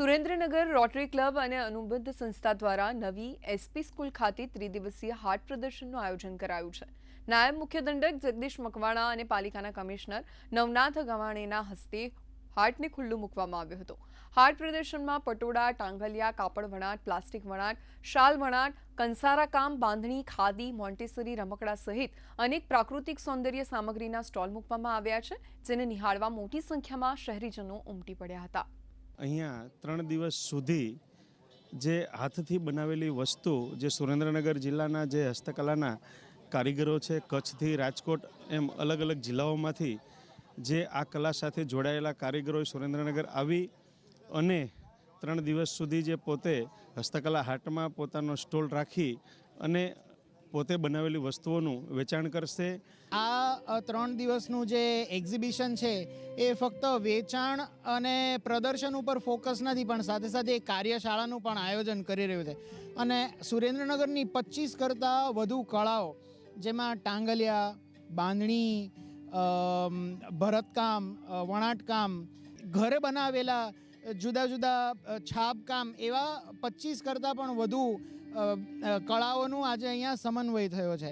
Surendranagar rotary club અને અનુબંધ સંસ્થા દ્વારા નવી એસપી સ્કૂલ ખાતે ત્રિદિવસીય હાટ પ્રદર્શનનું આયોજન કરાયું છે. નાયબ મુખ્ય દંડક જગદીશ મકવાણા અને પાલિકાના કમિશનર નવનાથ ગવાણેના હસ્તે હાટને ખુલ્લું મૂકવામાં આવ્યું હતું. હાટ પ્રદર્શનમાં પટોળા, ટાંગલિયા, કાપડ વણાટ, પ્લાસ્ટિક વણાટ, શાલ વણાટ, કંસારા કામ, બાંધણી, ખાદી, મોન્ટેસરી, રમકડા સહિત અનેક પ્રાકૃતિક સૌંદર્ય સામગ્રીના સ્ટોલ મૂકવામાં આવ્યા છે, જેને નિહાળવા મોટી સંખ્યામાં શહેરીજનો ઉમટી પડ્યા હતા. અહીંયા ત્રણ દિવસ સુધી જે હાથથી બનાવેલી વસ્તુ, જે સુરેન્દ્રનગર જિલ્લાના જે હસ્તકલાના કારીગરો છે, કચ્છથી રાજકોટ એમ અલગ અલગ જિલ્લાઓમાંથી જે આ કલા સાથે જોડાયેલા કારીગરોએ સુરેન્દ્રનગર આવી અને ત્રણ દિવસ સુધી જે પોતે હસ્તકલા હાટમાં પોતાનો સ્ટોલ રાખી અને પોતે બનાવેલી વસ્તુઓનું વેચાણ કરશે. આ ત્રણ દિવસનું જે એક્ઝિબિશન છે, એ ફક્ત વેચાણ અને પ્રદર્શન ઉપર ફોકસ નથી, પણ સાથે સાથે કાર્યશાળાનું પણ આયોજન કરી રહ્યું છે. અને સુરેન્દ્રનગરની પચીસ કરતાં વધુ કળાઓ, જેમાં ટાંગલિયા, બાંધણી ભરતકામ વણાટકામ, ઘરે બનાવેલા જુદા જુદા છાપકામ એવા પચીસ કરતાં પણ વધુ કળાઓનું આજે અહીંયા સમન્વય થયો છે.